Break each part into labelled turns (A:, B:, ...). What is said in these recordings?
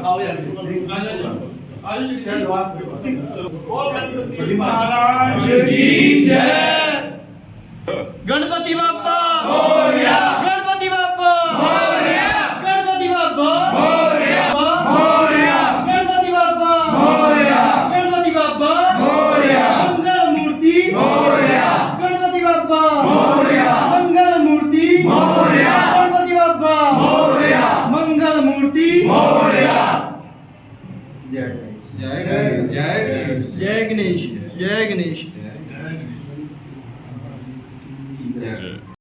A: ਆਓ ਯਾਰ ਆਜੋ ਸ਼੍ਰੀ
B: ਮਹਾਰਾਜ ਕੀ ਜੈ
A: ਗਣਪਤੀ ਬਾਪਾ ਮੋਰਿਆ ਗਣਪਤੀ ਬਾਪਾ ਮੋਰਿਆ ਗਣਪਤੀ ਬਾਪਾ ਮੋਰਿਆ ਮੋਰਿਆ ਗਣਪਤੀ ਬਾਪਾ ਮੋਰਿਆ ਗਣਪਤੀ ਬਾਪਾ ਮੋਰਿਆ ਮੰਗਲ ਮੂਰਤੀ ਮੋਰਿਆ ਗਣਪਤੀ ਬਾਪਾ ਮੋਰਿਆ ਮੰਗਲ ਮੂਰਤੀ ਮੋਰਿਆ ਗਣਪਤੀ ਬਾਪਾ ਮੋਰਿਆ ਮੰਗਲ ਮੂਰਤੀ ਮੋਰਿਆ
B: ਜੈ ਜੈ ਜੈ
A: ਜੈ ਗਣੇਸ਼ ਜੈ ਗਣੇਸ਼।
B: ਗਣਪਤੀ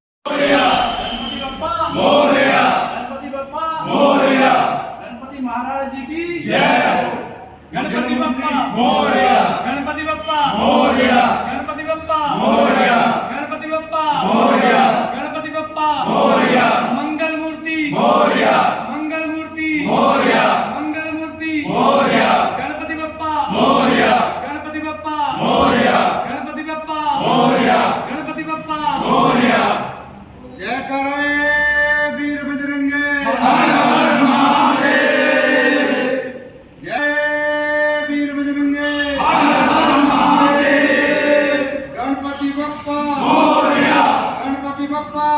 C: ਵੀਰ ਬਜਰੰਗੇ
B: ਹਰ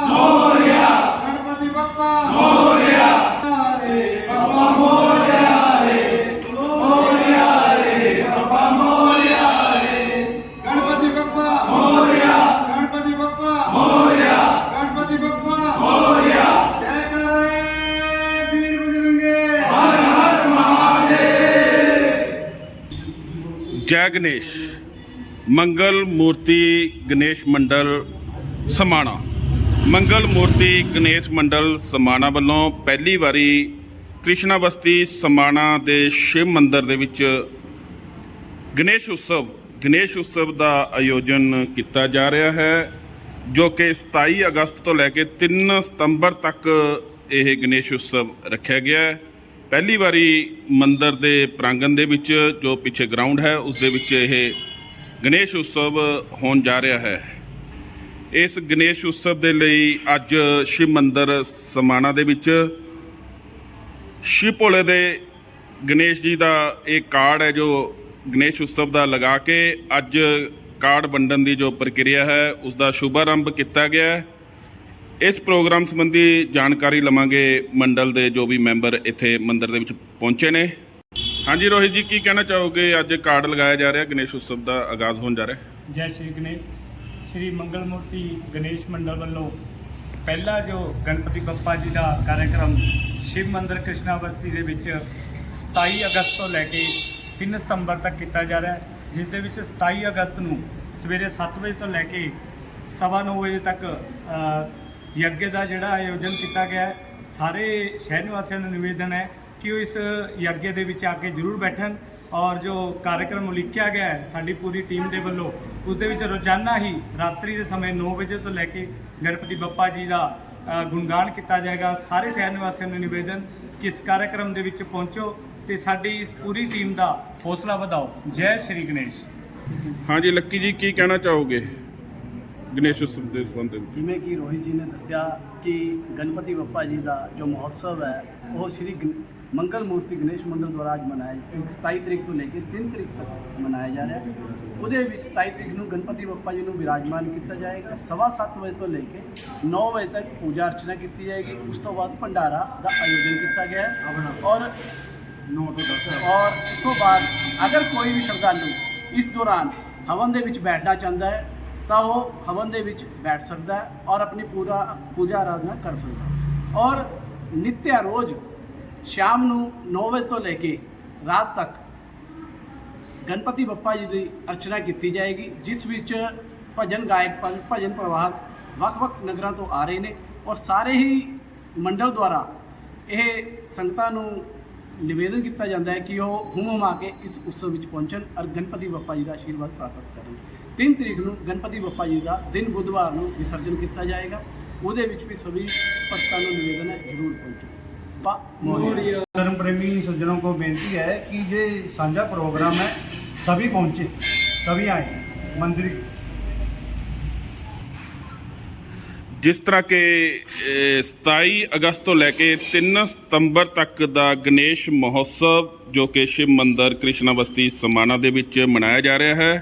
B: ਹਰ
C: ਜੈ
D: ਗਣੇਸ਼। ਮੰਗਲ ਮੂਰਤੀ ਗਣੇਸ਼ ਮੰਡਲ ਸਮਾਣਾ। ਮੰਗਲ ਮੂਰਤੀ ਗਣੇਸ਼ ਮੰਡਲ ਸਮਾਣਾ ਵੱਲੋਂ ਪਹਿਲੀ ਵਾਰੀ ਕ੍ਰਿਸ਼ਨਾ ਬਸਤੀ ਸਮਾਣਾ ਦੇ ਸ਼ਿਵ ਮੰਦਿਰ ਦੇ ਵਿੱਚ ਗਣੇਸ਼ ਉਤਸਵ ਗਣੇਸ਼ ਉਤਸਵ ਦਾ ਆਯੋਜਨ ਕੀਤਾ ਜਾ ਰਿਹਾ ਹੈ, ਜੋ ਕਿ 27 ਅਗਸਤ ਤੋਂ ਲੈ ਕੇ 3 ਸਤੰਬਰ ਤੱਕ ਇਹ ਗਣੇਸ਼ ਉਤਸਵ ਰੱਖਿਆ ਗਿਆ ਹੈ। ਪਹਿਲੀ ਵਾਰੀ ਮੰਦਿਰ ਦੇ ਪ੍ਰਾਂਗਣ ਦੇ ਵਿੱਚ ਜੋ ਪਿੱਛੇ ਗਰਾਊਂਡ ਹੈ, ਉਸ ਦੇ ਵਿੱਚ ਇਹ ਗਣੇਸ਼ ਉਤਸਵ ਹੋਣ ਜਾ ਰਿਹਾ ਹੈ। ਇਸ ਗਣੇਸ਼ ਉਤਸਵ ਦੇ ਲਈ ਅੱਜ ਸ਼ਿਵ ਮੰਦਿਰ ਸਮਾਣਾ ਦੇ ਵਿੱਚ ਸ਼ਿਵ ਭੋਲੇ ਦੇ ਗਣੇਸ਼ ਜੀ ਦਾ ਇਹ ਕਾਰਡ ਹੈ, ਜੋ ਗਣੇਸ਼ ਉਤਸਵ ਦਾ ਲਗਾ ਕੇ ਅੱਜ ਕਾਰਡ ਵੰਡਣ ਦੀ ਜੋ ਪ੍ਰਕਿਰਿਆ ਹੈ, ਉਸ ਦਾ ਸ਼ੁਭਾਰੰਭ ਕੀਤਾ ਗਿਆ ਹੈ। ਇਸ ਪ੍ਰੋਗਰਾਮ ਸੰਬੰਧੀ ਜਾਣਕਾਰੀ ਲਵਾਂਗੇ ਮੰਡਲ ਦੇ ਜੋ ਵੀ ਮੈਂਬਰ ਇੱਥੇ ਮੰਦਿਰ ਦੇ ਵਿੱਚ ਪਹੁੰਚੇ ਨੇ। ਹਾਂਜੀ ਰੋਹਿਤ ਜੀ, ਕੀ ਕਹਿਣਾ ਚਾਹੋਗੇ? ਅੱਜ ਕਾਰਡ ਲਗਾਇਆ ਜਾ ਰਿਹਾ, ਗਣੇਸ਼ ਉਤਸਵ ਦਾ ਆਗਾਜ਼ ਹੋਣ ਜਾ ਰਿਹਾ।
E: ਜੈ ਸ਼੍ਰੀ ਗਣੇਸ਼। ਸ਼੍ਰੀ ਮੰਗਲ ਮੂਰਤੀ ਗਣੇਸ਼ ਮੰਡਲ ਵੱਲੋਂ ਪਹਿਲਾ ਜੋ ਗਣਪਤੀ ਬੱਪਾ ਜੀ ਦਾ ਕਾਰਜਕ੍ਰਮ ਸ਼ਿਵ ਮੰਦਿਰ ਕ੍ਰਿਸ਼ਨਾ ਬਸਤੀ ਦੇ ਵਿੱਚ 27 ਅਗਸਤ ਤੋਂ ਲੈ ਕੇ 3 ਸਤੰਬਰ ਤੱਕ ਕੀਤਾ ਜਾ ਰਿਹਾ ਹੈ, ਜਿਸ ਦੇ ਵਿੱਚ 27 ਅਗਸਤ ਨੂੰ ਸਵੇਰੇ 7 ਵਜੇ ਤੋਂ ਲੈ ਕੇ ਸਵਾ ਨੌ ਵਜੇ ਤੱਕ ਯੱਗ ਦਾ ਜਿਹੜਾ ਆਯੋਜਨ ਕੀਤਾ ਗਿਆ ਸਾਰੇ ਸ਼ਹਿਰ ਨਿਵਾਸੀਆਂ ਨੂੰ ਨਿਵੇਦਨ ਹੈ ਕਿ ਉਹ ਇਸ ਯੱਗ ਦੇ ਵਿੱਚ ਆ ਕੇ ਜ਼ਰੂਰ ਬੈਠਣ ਔਰ ਜੋ ਕਾਰਜਕ੍ਰਮ ਉਲੀਕਿਆ ਗਿਆ ਹੈ, ਸਾਡੀ ਪੂਰੀ ਟੀਮ ਦੇ ਵੱਲੋਂ, ਉਸ ਦੇ ਵਿੱਚ ਰੋਜ਼ਾਨਾ ਹੀ ਰਾਤਰੀ ਦੇ ਸਮੇਂ 9 ਵਜੇ ਤੋਂ ਲੈ ਕੇ ਗਣਪਤੀ ਬੱਪਾ ਜੀ ਦਾ ਗੁਣਗਾਨ ਕੀਤਾ ਜਾਏਗਾ। ਸਾਰੇ ਸ਼ਹਿਰ ਨਿਵਾਸੀਆਂ ਨੂੰ ਨਿਵੇਦਨ ਕਿ ਇਸ ਕਾਰਜਕ੍ਰਮ ਦੇ ਵਿੱਚ ਪਹੁੰਚੋ ਤੇ ਸਾਡੀ ਇਸ ਪੂਰੀ ਟੀਮ ਦਾ ਹੌਸਲਾ ਵਧਾਓ। ਜੈ ਸ਼੍ਰੀ ਗਣੇਸ਼।
D: ਹਾਂਜੀ, ਲੱਕੀ ਜੀ, ਕੀ ਕਹਿਣਾ ਚਾਹੋਗੇ? ਗਣੇਸ਼ ਉਤਸਵ ਦੇ ਸੰਬੰਧ ਵਿੱਚ।
F: ਜਿਵੇਂ ਕਿ ਰੋਹਿਤ ਜੀ ਨੇ ਦੱਸਿਆ ਕਿ ਗਣਪਤੀ ਬੱਪਾ ਜੀ ਦਾ ਜੋ ਮਹੋਤਸਵ ਹੈ ਉਹ ਸ਼੍ਰੀ ਮੰਗਲ ਮੂਰਤੀ ਗਣੇਸ਼ ਮੰਡਲ ਦੁਆਰਾ ਅੱਜ ਮਨਾਇਆ 27 ਤਰੀਕ ਤੋਂ ਲੈ ਕੇ 3 ਤਰੀਕ ਤੱਕ ਮਨਾਇਆ ਜਾ ਰਿਹਾ ਹੈ। ਉਹਦੇ ਵਿੱਚ 27 ਤਰੀਕ ਨੂੰ ਗਣਪਤੀ ਬੱਪਾ ਜੀ ਨੂੰ ਵਿਰਾਜਮਾਨ ਕੀਤਾ ਜਾਏਗਾ। ਸਵਾ ਸੱਤ ਵਜੇ ਤੋਂ ਲੈ ਕੇ 9 ਵਜੇ ਤੱਕ ਪੂਜਾ ਅਰਚਨਾ ਕੀਤੀ ਜਾਏਗੀ। ਉਸ ਤੋਂ ਬਾਅਦ ਭੰਡਾਰਾ ਦਾ ਆਯੋਜਨ ਕੀਤਾ ਗਿਆ ਹੈ। ਔਰ 9 ਤੋਂ 10 ਔਰ ਉਸ ਤੋਂ ਬਾਅਦ ਅਗਰ ਕੋਈ ਵੀ ਸ਼ਰਧਾਲੂ ਇਸ ਦੌਰਾਨ ਹਵਨ ਦੇ ਵਿੱਚ ਬੈਠਣਾ ਚਾਹੁੰਦਾ ਹੈ ਤਾਂ ਉਹ ਹਵਨ ਦੇ ਵਿੱਚ ਬੈਠ ਸਕਦਾ ਹੈ ਔਰ ਆਪਣੀ ਪੂਰਾ ਪੂਜਾ ਆਰਾਧਨਾ ਕਰ ਸਕਦਾ ਔਰ ਨਿਤਿਆ ਰੋਜ਼ ਸ਼ਾਮ ਨੂੰ 9 ਵਜੇ ਤੋਂ ਲੈ ਕੇ ਰਾਤ ਤੱਕ ਗਣਪਤੀ ਬੱਪਾ ਜੀ ਦੀ ਅਰਚਨਾ ਕੀਤੀ ਜਾਏਗੀ, ਜਿਸ ਵਿੱਚ ਭਜਨ ਗਾਇਕ ਭਜਨ ਪ੍ਰਵਾਹ ਵੱਖ-ਵੱਖ ਨਗਰਾਂ ਤੋਂ ਆ ਰਹੇ ਨੇ ਔਰ ਸਾਰੇ ਹੀ ਮੰਡਲ ਦੁਆਰਾ ਇਹ ਸੰਗਤਾਂ ਨੂੰ ਨਿਵੇਦਨ ਕੀਤਾ ਜਾਂਦਾ ਹੈ ਕਿ ਉਹ ਹੁਮ ਹੁਮਾ ਕੇ ਇਸ ਉਤਸਵ ਵਿੱਚ ਪਹੁੰਚਣ ਔਰ ਗਣਪਤੀ ਬੱਪਾ ਜੀ ਦਾ ਆਸ਼ੀਰਵਾਦ ਪ੍ਰਾਪਤ ਕਰਨ। 3 ਤਰੀਕ ਨੂੰ ਗਣਪਤੀ ਬੱਪਾ ਜੀ ਦਾ ਦਿਨ ਬੁੱਧਵਾਰ ਨੂੰ ਵਿਸਰਜਨ ਕੀਤਾ ਜਾਏਗਾ ਉਹਦੇ ਵਿੱਚ ਵੀ ਸਭੀ ਭਗਤਾਂ ਨੂੰ ਨਿਵੇਦਨ ਹੈ ਜ਼ਰੂਰ ਪਹੁੰਚੋ ਬਾ ਮੋਰੀਆ
C: धर्म प्रेमी सज्जनों को बेनती है कि ये साझा प्रोग्राम है सभी पहुंचे सभी आए मंदिर
D: ਜਿਸ ਤਰ੍ਹਾਂ ਕਿ ਅਹ, 27 ਅਗਸਤ ਤੋਂ ਲੈ ਕੇ 3 ਸਤੰਬਰ ਤੱਕ ਦਾ ਗਣੇਸ਼ ਮਹੋਤਸਵ ਜੋ ਕਿ ਸ਼ਿਵ ਮੰਦਰ ਕ੍ਰਿਸ਼ਨਾ ਬਸਤੀ ਸਮਾਣਾ ਦੇ ਵਿੱਚ ਮਨਾਇਆ ਜਾ ਰਿਹਾ ਹੈ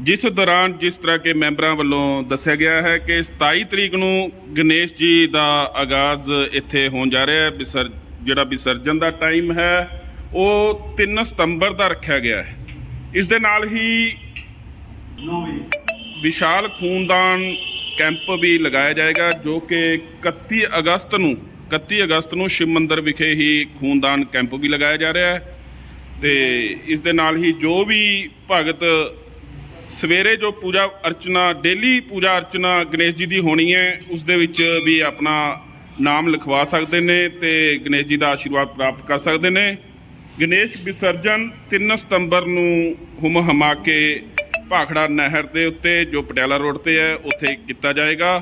D: ਜਿਸ ਦੌਰਾਨ ਜਿਸ ਤਰ੍ਹਾਂ ਕਿ ਮੈਂਬਰਾਂ ਵੱਲੋਂ ਦੱਸਿਆ ਗਿਆ ਹੈ ਕਿ 27 ਤਰੀਕ ਨੂੰ ਗਣੇਸ਼ ਜੀ ਦਾ ਆਗਾਜ਼ ਇੱਥੇ ਹੋਣ ਜਾ ਰਿਹਾ ਹੈ। ਜਿਹੜਾ ਵਿਸਰਜਨ ਦਾ ਟਾਈਮ ਹੈ ਉਹ 3 ਸਤੰਬਰ ਦਾ ਰੱਖਿਆ ਗਿਆ ਹੈ। ਇਸ ਦੇ ਨਾਲ ਹੀ ਵਿਸ਼ਾਲ ਖੂਨਦਾਨ ਕੈਂਪ ਵੀ ਲਗਾਇਆ ਜਾਏਗਾ ਜੋ ਕਿ 31 ਅਗਸਤ ਨੂੰ 31 ਅਗਸਤ ਨੂੰ ਸ਼ਿਵ ਮੰਦਿਰ ਵਿਖੇ ਹੀ ਖੂਨਦਾਨ ਕੈਂਪ ਵੀ ਲਗਾਇਆ ਜਾ ਰਿਹਾ ਹੈ। ਤੇ ਇਸ ਦੇ ਨਾਲ ਹੀ ਜੋ ਵੀ ਭਗਤ ਸਵੇਰੇ ਜੋ ਪੂਜਾ ਅਰਚਨਾ, ਡੇਲੀ ਪੂਜਾ ਅਰਚਨਾ ਗਣੇਸ਼ ਜੀ ਦੀ ਹੋਣੀ ਹੈ, ਉਸ ਦੇ ਵਿੱਚ ਵੀ ਆਪਣਾ ਨਾਮ ਲਿਖਵਾ ਸਕਦੇ ਨੇ ਤੇ ਗਣੇਸ਼ ਜੀ ਦਾ ਆਸ਼ੀਰਵਾਦ ਪ੍ਰਾਪਤ ਕਰ ਸਕਦੇ ਨੇ। ਗਣੇਸ਼ ਵਿਸਰਜਨ 3 ਸਤੰਬਰ ਨੂੰ ਹੁਮ ਹਮਾ ਕੇ ਭਾਖੜਾ ਨਹਿਰ ਦੇ ਉੱਤੇ, ਜੋ ਪਟਿਆਲਾ ਰੋਡ ਤੇ ਹੈ, ਉੱਥੇ ਕੀਤਾ ਜਾਏਗਾ।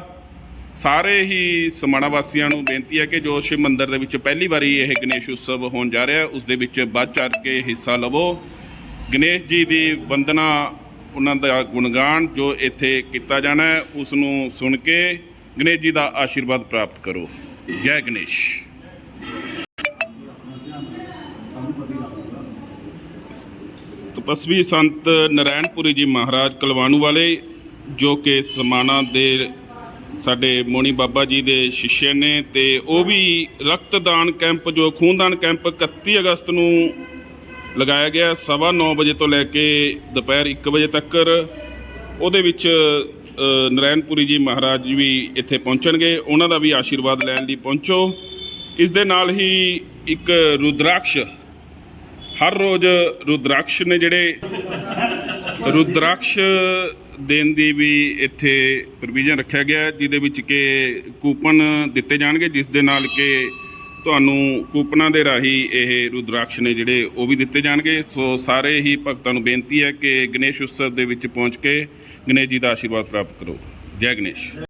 D: ਸਾਰੇ ਹੀ ਸਮਾਣਾ ਵਾਸੀਆਂ ਨੂੰ ਬੇਨਤੀ ਹੈ ਕਿ ਜੋ ਸ਼ਿਵ ਮੰਦਿਰ ਦੇ ਵਿੱਚ ਪਹਿਲੀ ਵਾਰੀ ਇਹ ਗਣੇਸ਼ ਉਤਸਵ ਹੋਣ ਜਾ ਰਿਹਾ ਉਸ ਦੇ ਵਿੱਚ ਵੱਧ ਚੜ ਕੇ ਹਿੱਸਾ ਲਵੋ। ਗਣੇਸ਼ ਜੀ ਦੀ ਵੰਦਨਾ ਉਹਨਾਂ ਦਾ ਗੁਣਗਾਨ ਜੋ ਇੱਥੇ ਕੀਤਾ ਜਾਣਾ ਹੈ ਉਸ ਨੂੰ ਸੁਣ ਕੇ ਗਣੇਸ਼ ਜੀ ਦਾ ਆਸ਼ੀਰਵਾਦ ਪ੍ਰਾਪਤ ਕਰੋ। ਜੈ ਗਣੇਸ਼। ਤਪਸਵੀ ਸੰਤ ਨਰੈਣਪੁਰੀ ਜੀ ਮਹਾਰਾਜ ਕਲਵਾਣੂ ਵਾਲੇ, ਜੋ ਕਿ ਸਮਾਣਾ ਦੇ ਸਾਡੇ ਮੋਣੀ ਬਾਬਾ ਜੀ ਦੇ ਸ਼ਿష్ਯ ਨੇ, ਤੇ ਉਹ ਵੀ ਰਕਤਦਾਨ ਕੈਂਪ, ਜੋ ਖੂਨਦਾਨ ਕੈਂਪ 31 ਅਗਸਤ ਨੂੰ ਲਗਾਇਆ ਗਿਆ ਸਵਾ ਨੌ ਵਜੇ ਤੋਂ ਲੈ ਕੇ ਦੁਪਹਿਰ 1 ਵਜੇ ਤੱਕ ਉਹਦੇ ਵਿੱਚ ਅ, ਨਰੈਣਪੁਰੀ ਜੀ ਮਹਾਰਾਜ ਵੀ ਇੱਥੇ ਪਹੁੰਚਣਗੇ। ਉਹਨਾਂ ਦਾ ਵੀ ਆਸ਼ੀਰਵਾਦ ਲੈਣ ਲਈ ਪਹੁੰਚੋ। ਇਸ ਦੇ ਨਾਲ ਹੀ ਇੱਕ ਰੁਦਰਾਕਸ਼ ਹਰ ਰੋਜ਼ ਰੁਦਰਾਕਸ਼ ਨੇ ਜਿਹੜੇ ਰੁਦਰਾਕਸ਼ ਦੇਣ ਦੀ ਵੀ ਇੱਥੇ ਪ੍ਰੋਵੀਜ਼ਨ ਰੱਖਿਆ ਗਿਆ ਜਿਹਦੇ ਵਿੱਚ ਕਿ ਕੂਪਨ ਦਿੱਤੇ ਜਾਣਗੇ ਜਿਸ ਦੇ ਨਾਲ ਕਿ ਤੁਹਾਨੂੰ ਕੂਪਨਾਂ ਦੇ ਰਾਹੀਂ ਇਹ ਰੁਦਰਾਕਸ਼ ਨੇ ਜਿਹੜੇ ਉਹ ਵੀ ਦਿੱਤੇ ਜਾਣਗੇ। ਸੋ ਸਾਰੇ ਹੀ ਭਗਤਾਂ ਨੂੰ ਬੇਨਤੀ ਹੈ ਕਿ ਗਣੇਸ਼ ਉਤਸਵ ਦੇ ਵਿੱਚ ਪਹੁੰਚ ਕੇ ਗਣੇਸ਼ ਜੀ ਦਾ ਆਸ਼ੀਰਵਾਦ ਪ੍ਰਾਪਤ ਕਰੋ। ਜੈ ਗਣੇਸ਼।